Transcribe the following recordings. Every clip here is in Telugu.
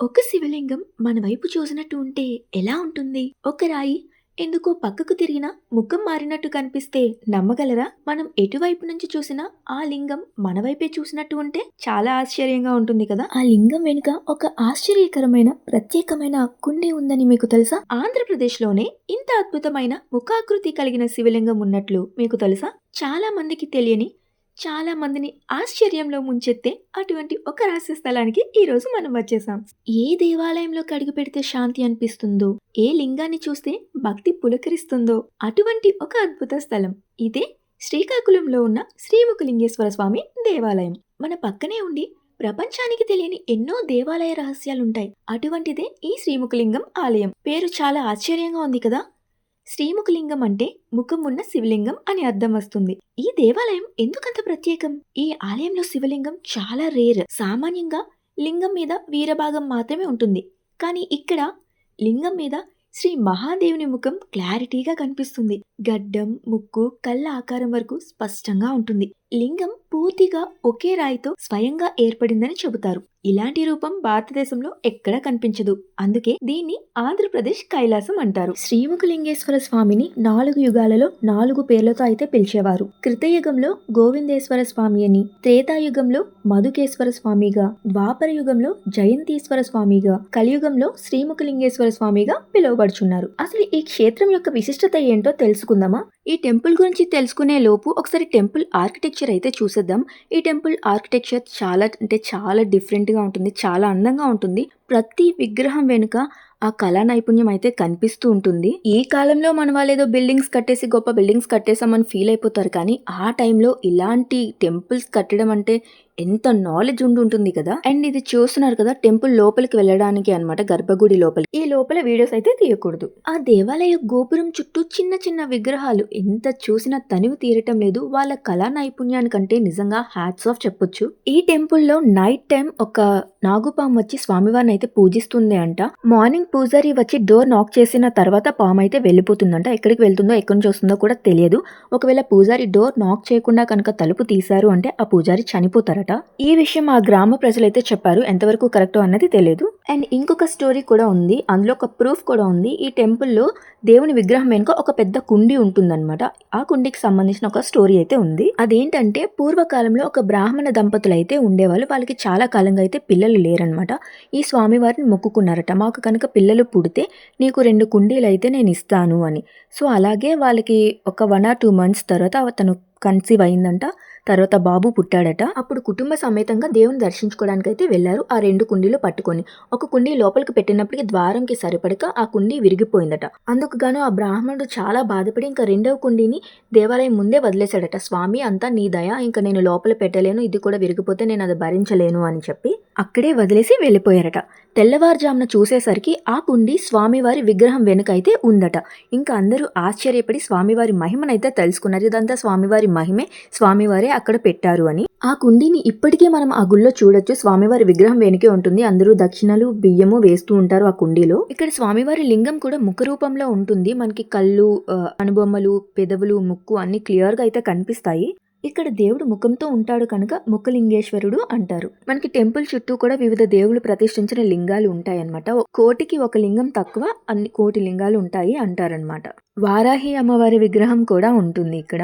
ఒక శివలింగం మన వైపు చూసినట్టు ఉంటే ఎలా ఉంటుంది? ఒక రాయి ఎందుకో పక్కకు తిరిగినా ముఖం మారినట్టు కనిపిస్తే నమ్మగలరా? మనం ఎటువైపు నుంచి చూసినా ఆ లింగం మన వైపే చూసినట్టు ఉంటే చాలా ఆశ్చర్యంగా ఉంటుంది కదా? ఆ లింగం వెనుక ఒక ఆశ్చర్యకరమైన ప్రత్యేకమైన కుండే ఉందని మీకు తెలుసా? ఆంధ్రప్రదేశ్లోనే ఇంత అద్భుతమైన ముఖాకృతి కలిగిన శివలింగం ఉన్నట్లు మీకు తెలుసా? చాలా మందికి తెలియని చాలా మందిని ఆశ్చర్యంలో ముంచెత్తే అటువంటి ఒక రహస్య స్థలానికి ఈరోజు మనం వచ్చేసాం. ఏ దేవాలయంలో కడుగు పెడితే శాంతి అనిపిస్తుందో ఏ లింగాన్ని చూస్తే భక్తి పులకరిస్తుందో అటువంటి ఒక అద్భుత స్థలం. ఇదే శ్రీకాకుళంలో ఉన్న శ్రీముఖలింగేశ్వర స్వామి దేవాలయం. మన పక్కనే ఉండి ప్రపంచానికి తెలియని ఎన్నో దేవాలయ రహస్యాలుంటాయి. అటువంటిదే ఈ శ్రీముఖలింగం ఆలయం. పేరు చాలా ఆశ్చర్యంగా ఉంది కదా? శ్రీముఖలింగం అంటే ముఖం ఉన్న శివలింగం అని అర్థం వస్తుంది. ఈ దేవాలయం ఎందుకంత ప్రత్యేకం? ఈ ఆలయంలో శివలింగం చాలా రేర్. సామాన్యంగా లింగం మీద వీరభాగం మాత్రమే ఉంటుంది. కానీ ఇక్కడ లింగం మీద శ్రీ మహాదేవుని ముఖం క్లారిటీగా కనిపిస్తుంది. గడ్డం ముక్కు కళ్ళ ఆకారం వరకు స్పష్టంగా ఉంటుంది. లింగం పూర్తిగా ఒకే రాయితో స్వయంగా ఏర్పడిందని చెబుతారు. ఇలాంటి రూపం భారతదేశంలో ఎక్కడా కనిపించదు. అందుకే దీన్ని ఆంధ్రప్రదేశ్ కైలాసం అంటారు. శ్రీముఖలింగేశ్వర స్వామిని నాలుగు యుగాలలో నాలుగు పేర్లతో అయితే పిలిచేవారు. కృతయుగంలో గోవిందేశ్వర స్వామి అని త్రేతాయుగంలో మధుకేశ్వర స్వామిగా ద్వాపర యుగంలో జయంతీశ్వర స్వామిగా కలియుగంలో శ్రీముఖలింగేశ్వర స్వామిగా పిలువబడుచున్నారు. అసలు ఈ క్షేత్రం యొక్క విశిష్టత ఏంటో తెలుసుకుందామా? ఈ టెంపుల్ గురించి తెలుసుకునే లోపు ఒకసారి టెంపుల్ ఆర్కిటెక్చర్ అయితే చూసేద్దాం. ఈ టెంపుల్ ఆర్కిటెక్చర్ చాలా అంటే చాలా డిఫరెంట్గా ఉంటుంది చాలా అందంగా ఉంటుంది. ప్రతి విగ్రహం వెనుక ఆ కళా నైపుణ్యం అయితే కనిపిస్తూ ఉంటుంది. ఈ కాలంలో మన వాళ్ళు ఏదో బిల్డింగ్స్ కట్టేసి గొప్ప బిల్డింగ్స్ కట్టేసామని ఫీల్ అయిపోతారు. కానీ ఆ టైంలో ఇలాంటి టెంపుల్స్ కట్టడం అంటే ఎంత నాలెడ్జ్ ఉండి ఉంటుంది కదా? అండ్ ఇది చూస్తున్నారు కదా టెంపుల్ లోపలికి వెళ్ళడానికి అన్నమాట గర్భగుడి లోపల ఈ లోపల వీడియోస్ అయితే తీయకూడదు. ఆ దేవాలయ గోపురం చుట్టూ చిన్న చిన్న విగ్రహాలు. ఎంత చూసినా తనివి తీరటం లేదు. వాళ్ళ కళా నైపుణ్యానికంటే నిజంగా హ్యాట్స్ ఆఫ్ చెప్పొచ్చు. ఈ టెంపుల్లో నైట్ టైం ఒక నాగుపాము వచ్చి స్వామివారిని అయితే పూజిస్తుంది అంట. మార్నింగ్ పూజారి వచ్చి డోర్ నాక్ చేసిన తర్వాత పాము అయితే వెళ్ళిపోతుందంట. ఎక్కడికి వెళ్తుందో ఎక్కడి నుంచి వస్తుందో కూడా తెలియదు. ఒకవేళ పూజారి డోర్ నాక్ చేయకుండా కనుక తలుపు తీశారు అంటే ఆ పూజారి చనిపోతారట. ఈ విషయం ఆ గ్రామ ప్రజలైతే చెప్పారు. ఎంతవరకు కరెక్టో అన్నది తెలియదు అండ్ ఇంకొక స్టోరీ కూడా ఉంది. అందులో ఒక ప్రూఫ్ కూడా ఉంది. ఈ టెంపుల్లో దేవుని విగ్రహం వెనుక ఒక పెద్ద కుండి ఉంటుందన్నమాట. ఆ కుండికి సంబంధించిన ఒక స్టోరీ అయితే ఉంది. అదేంటంటే పూర్వకాలంలో ఒక బ్రాహ్మణ దంపతులు అయితే ఉండేవాళ్ళు. వాళ్ళకి చాలా కాలంగా అయితే పిల్లలు లేరనమాట ఈ స్వామివారిని మొక్కుకున్నారట. మాకు కనుక పిల్లలు పుడితే నీకు రెండు కుండీలు అయితే నేను ఇస్తాను అని. సో అలాగే వాళ్ళకి ఒక వన్ ఆర్ టూ మంత్స్ తర్వాత తను కన్సీవ్ అయిందంట. తర్వాత బాబు పుట్టాడట. అప్పుడు కుటుంబ సమేతంగా దేవుని దర్శించుకోవడానికి అయితే వెళ్ళారు. ఆ రెండు కుండీలు పట్టుకొని ఒక కుండీ లోపలికి పెట్టినప్పటికీ ద్వారంకి సరిపడక ఆ కుండీ విరిగిపోయిందట. అందుకు గాను ఆ బ్రాహ్మణుడు చాలా బాధపడి ఇంకా రెండవ కుండీని దేవాలయం ముందే వదిలేశాడట. స్వామి అంతా నీ దయ. ఇంకా నేను లోపల పెట్టలేను. ఇది కూడా విరిగిపోతే నేను అది భరించలేను అని చెప్పి అక్కడే వదిలేసి వెళ్ళిపోయారట. తెల్లవారుజామున చూసేసరికి ఆ కుండి స్వామివారి విగ్రహం వెనుక అయితే ఉందట. ఇంకా అందరూ ఆశ్చర్యపడి స్వామివారి మహిమనైతే తెలుసుకున్నారు. ఇదంతా స్వామివారి మహిమే. స్వామివారే అక్కడ పెట్టారు అని. ఆ కుండీని ఇప్పటికే మనం ఆ గుళ్ళో చూడొచ్చు. స్వామివారి విగ్రహం వెనుకే ఉంటుంది. అందరూ దక్షిణలు బియ్యము వేస్తూ ఉంటారు ఆ కుండీలో. ఇక్కడ స్వామివారి లింగం కూడా ముఖ రూపంలో ఉంటుంది. మనకి కళ్ళు అనుబొమ్మలు పెదవులు ముక్కు అన్ని క్లియర్గా అయితే కనిపిస్తాయి. ఇక్కడ దేవుడు ముఖంతో ఉంటాడు కనుక ముఖలింగేశ్వరుడు అంటారు. మనకి టెంపుల్ చుట్టూ కూడా వివిధ దేవుళ్ళు ప్రతిష్ఠించిన లింగాలు ఉంటాయన్నమాట. కోటికి ఒక లింగం తక్కువ అన్ని కోటి లింగాలు ఉంటాయి అంటారనమాట వారాహి అమ్మవారి విగ్రహం కూడా ఉంటుంది ఇక్కడ.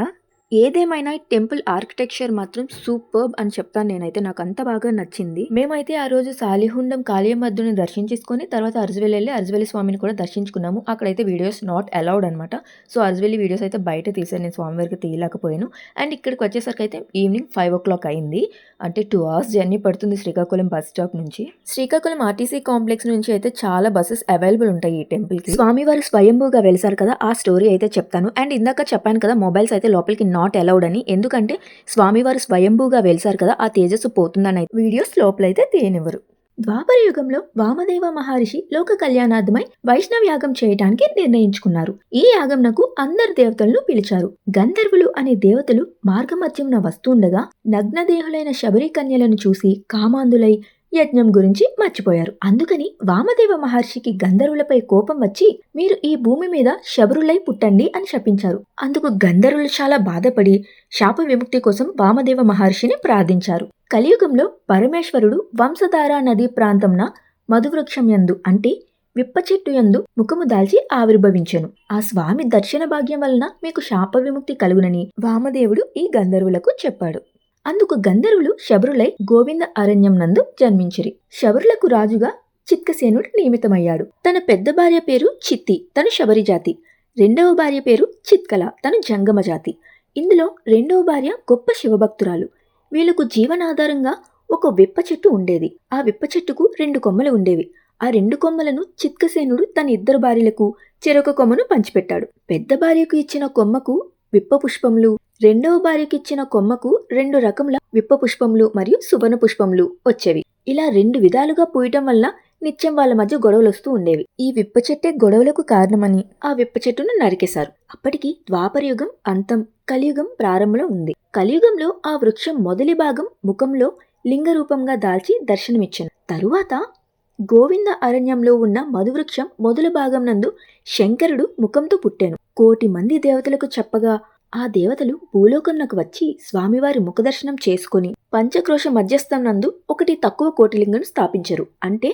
ఏదేమైనా టెంపుల్ ఆర్కిటెక్చర్ మాత్రం సూపర్బ్ అని చెప్తాను నేనైతే. నాకు అంత బాగా నచ్చింది. మేమైతే ఆ రోజు సాలిహుండం కాళీయమద్దుని దర్శించుకొని తర్వాత అరజవెల్లి వెళ్ళి అరజవెల్లి స్వామిని కూడా దర్శించుకున్నాము. అక్కడైతే వీడియోస్ నాట్ అలౌడ్ అనమాట సో అరజవెల్లి వీడియోస్ అయితే బయట తీసాను నేను స్వామివారికి తీయలేకపోయాను. అండ్ ఇక్కడికి వచ్చేసరికి అయితే ఈవినింగ్ ఫైవ్ ఓ క్లాక్ అయింది. అంటే టూ అవర్స్ జర్నీ పడుతుంది శ్రీకాకుళం బస్ స్టాప్ నుంచి. శ్రీకాకుళం ఆర్టీసీ కాంప్లెక్స్ నుంచి అయితే చాలా బస్సెస్ అవైలబుల్ ఉంటాయి ఈ టెంపుల్కి స్వామివారు స్వయంభూగా వెలిసారు కదా ఆ స్టోరీ అయితే చెప్తాను. అండ్ ఇందాక చెప్పాను కదా మొబైల్స్ అయితే లోపలికి నాట్ అలౌడ్ అని. ఎందుకంటే స్వామివారు స్వయంభూగా వెలిసారు కదా ఆ తేజస్సు పోతుందని అయితే వీడియోస్ లోపలైతే తీయనివ్వరు ద్వాపర యుగంలో వామదేవ మహర్షి లోక కళ్యాణార్థమై వైష్ణవ యాగం చేయటానికి నిర్ణయించుకున్నారు. ఈ యాగంనకు అందరు దేవతలను పిలిచారు. గంధర్వులు అనే దేవతలు మార్గమధ్యమున వస్తుండగా నగ్నదేహులైన శబరి కన్యలను చూసి కామాంధులై యజ్ఞం గురించి మర్చిపోయారు. అందుకని వామదేవ మహర్షికి గంధర్వులపై కోపం వచ్చి మీరు ఈ భూమి మీద శబరులై పుట్టండి అని శపించారు. అందుకు గంధర్వులు చాలా బాధపడి శాప విముక్తి కోసం వామదేవ మహర్షిని ప్రార్థించారు. కలియుగంలో పరమేశ్వరుడు వంశధారా నదీ ప్రాంతంన మధువృక్షం యందు అంటే విప్ప చెట్టు యందు ముఖము దాల్చి ఆవిర్భవించెను. ఆ స్వామి దర్శన భాగ్యం వలన మీకు శాప విముక్తి కలుగునని వామదేవుడు ఈ గంధర్వులకు చెప్పాడు. అందుకు గంధర్వులు శబరులై గోవింద అరణ్యం నందు జన్మించిరి. శబరులకు రాజుగా చిత్కసేనుడు నియమితమయ్యాడు. తన పెద్ద భార్య పేరు చిత్తి తను శబరి జాతి. రెండవ భార్య పేరు చిత్కల తను జంగమ జాతి. ఇందులో రెండవ భార్య గొప్ప శివభక్తురాలు. వీళ్ళకు జీవనాధారంగా ఒక విప్ప చెట్టు ఉండేది. ఆ విప్ప చెట్టుకు రెండు కొమ్మలు ఉండేవి. ఆ రెండు కొమ్మలను చిత్కసేనుడు తన ఇద్దరు భార్యలకు చెరొక కొమ్మను పంచిపెట్టాడు. పెద్ద భార్యకు ఇచ్చిన కొమ్మకు విప్ప పుష్పములు రెండవ భార్యకిచ్చిన కొమ్మకు రెండు రకముల విప్ప పుష్పములు మరియు సువర్ణ పుష్పములు వచ్చేవి. ఇలా రెండు విధాలుగా పూయటం వల్ల నిత్యం వాళ్ళ మధ్య గొడవలు వస్తూ ఉండేవి. ఈ విప్ప చెట్టే గొడవలకు కారణమని ఆ విప్ప చెట్టును నరికేశారు. అప్పటికి ద్వాపరయుగం అంతం కలియుగం ప్రారంభంలో ఉంది. కలియుగంలో ఆ వృక్షం మొదలి భాగం ముఖంలో లింగ రూపంగా దాల్చి దర్శనమిచ్చాను. తరువాత గోవింద అరణ్యంలో ఉన్న మధువృక్షం మొదలు భాగం నందు శంకరుడు ముఖంతో పుట్టాను. కోటి మంది దేవతలకు చెప్పగా ఆ దేవతలు భూలోకంలోకి వచ్చి స్వామివారి ముఖదర్శనం చేసుకుని పంచక్రోశ మధ్యస్థం నందు ఒకటి తక్కువ కోటి లింగం స్థాపించారు. అంటే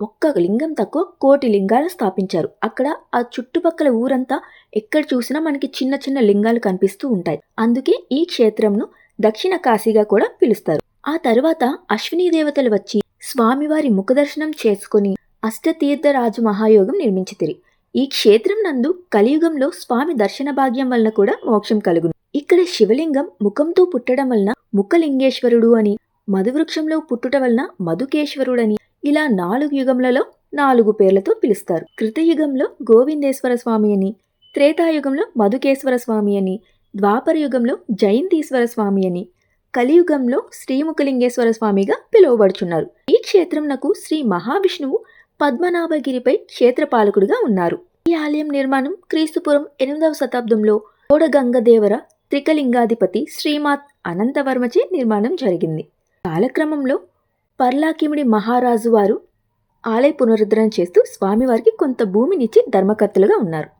ఒక్క లింగం తక్కువ కోటి లింగాలు స్థాపించారు. అక్కడ ఆ చుట్టుపక్కల ఊరంతా ఎక్కడ చూసినా మనకి చిన్న చిన్న లింగాలు కనిపిస్తూ ఉంటాయి. అందుకే ఈ క్షేత్రంను దక్షిణ కాశీగా కూడా పిలుస్తారు. ఆ తర్వాత అశ్విని దేవతలు వచ్చి స్వామివారి ముఖదర్శనం చేసుకుని అష్టతీర్థ రాజు మహాయోగం నిర్మించితిరి. ఈ క్షేత్రం నందు కలియుగంలో స్వామి దర్శన భాగ్యం వలన కూడా మోక్షం కలుగును. ఇక్కడ శివలింగం ముఖంతో పుట్టడం వలన ముఖలింగేశ్వరుడు అని మధువృక్షంలో పుట్టుట వలన మధుకేశ్వరుడని ఇలా నాలుగు యుగములలో నాలుగు పేర్లతో పిలుస్తారు. కృతయుగంలో గోవిందేశ్వర స్వామి అని త్రేతాయుగంలో మధుకేశ్వర స్వామి అని ద్వాపర యుగంలో జయంతీశ్వర స్వామి అని కలియుగంలో శ్రీముఖలింగేశ్వర స్వామిగా పిలువబడుచున్నారు. ఈ క్షేత్రంనకు శ్రీ మహావిష్ణువు పద్మనాభగిరిపై క్షేత్రపాలకుడిగా ఉన్నారు. ఈ ఆలయం నిర్మాణం క్రీస్తుపురం ఎనిమిదవ శతాబ్దంలో కోడగంగదేవర త్రికలింగాధిపతి శ్రీమాత్ అనంతవర్మచే నిర్మాణం జరిగింది. కాలక్రమంలో పర్లాకిమిడి మహారాజు వారు ఆలయ పునరుద్ధరణ చేస్తూ స్వామివారికి కొంత భూమినిచ్చి ధర్మకర్తలుగా ఉన్నారు.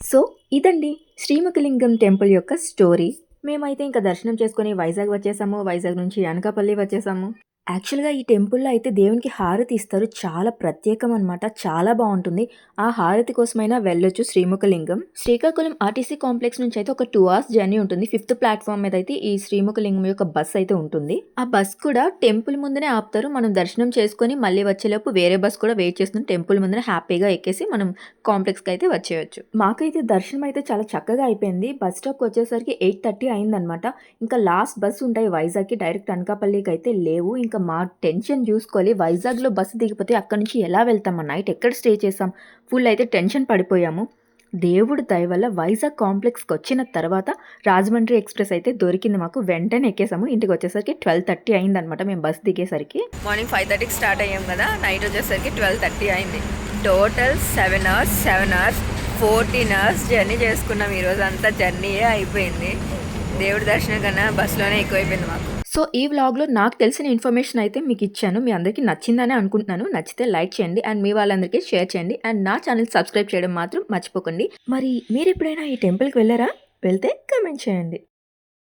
సో ఇదండి శ్రీముఖలింగం టెంపుల్ యొక్క స్టోరీ. మేమైతే ఇంకా దర్శనం చేసుకుని వైజాగ్ వచ్చేసాము. వైజాగ్ నుంచి అనకాపల్లి వచ్చేసాము. యాక్చువల్గా ఈ టెంపుల్లో అయితే దేవునికి హారతి ఇస్తారు. చాలా ప్రత్యేకం అనమాట చాలా బాగుంటుంది. ఆ హారతి కోసమైనా వెళ్ళొచ్చు శ్రీముఖలింగం. శ్రీకాకుళం ఆర్టీసీ కాంప్లెక్స్ నుంచి అయితే ఒక టూ అవర్స్ జర్నీ ఉంటుంది. ఫిఫ్త్ ప్లాట్ఫామ్ మీద అయితే ఈ శ్రీముఖలింగం యొక్క బస్ అయితే ఉంటుంది. ఆ బస్ కూడా టెంపుల్ ముందునే ఆపుతారు. మనం దర్శనం చేసుకుని మళ్ళీ వచ్చేలోపు వేరే బస్ కూడా వెయిట్ చేస్తుంది టెంపుల్ ముందర హ్యాపీగా ఎక్కేసి మనం కాంప్లెక్స్కి అయితే వచ్చేయచ్చు. మాకైతే దర్శనం అయితే చాలా చక్కగా అయిపోయింది. బస్ స్టాప్కి వచ్చేసరికి ఎయిట్ థర్టీ అయిందనమాట ఇంకా లాస్ట్ బస్ ఉంటాయి వైజాగ్కి. డైరెక్ట్ అనకాపల్లికి అయితే లేవు. ఇంకా మా టెన్షన్ చూసుకోవాలి. వైజాగ్లో బస్సు దిగిపోతే అక్కడి నుంచి ఎలా వెళ్తాం? నైట్ ఎక్కడ స్టే చేసాం ఫుల్ అయితే టెన్షన్ పడిపోయాము. దేవుడు దయ వల్ల వైజాగ్ కాంప్లెక్స్కి వచ్చిన తర్వాత రాజమండ్రి ఎక్స్ప్రెస్ అయితే దొరికింది మాకు. వెంటనే ఎక్కేసాము. ఇంటికి వచ్చేసరికి ట్వెల్వ్ థర్టీ అయిందనమాట మేము బస్ దిగేసరికి. మార్నింగ్ ఫైవ్ థర్టీకి స్టార్ట్ అయ్యాం కదా? నైట్ వచ్చేసరికి ట్వెల్వ్ థర్టీ అయింది. Total seven hours seven hours fourteen hours journey చేసుకున్నాం. ఈరోజు అంతా జర్నీయే అయిపోయింది. దేవుడి దర్శనం కన్నా బస్సులోనే ఎక్కువైపోయింది మాకు. సో ఈ వ్లాగ్లో నాకు తెలిసిన ఇన్ఫర్మేషన్ అయితే మీకు ఇచ్చాను. మీ అందరికీ నచ్చిందని అనుకుంటున్నాను. నచ్చితే లైక్ చేయండి అండ్ మీ వాళ్ళందరికీ షేర్ చేయండి. అండ్ నా ఛానల్ సబ్స్క్రైబ్ చేయడం మాత్రం మర్చిపోకండి. మరి మీరు ఎప్పుడైనా ఈ టెంపుల్కి వెళ్ళారా? వెళ్తే కమెంట్ చేయండి.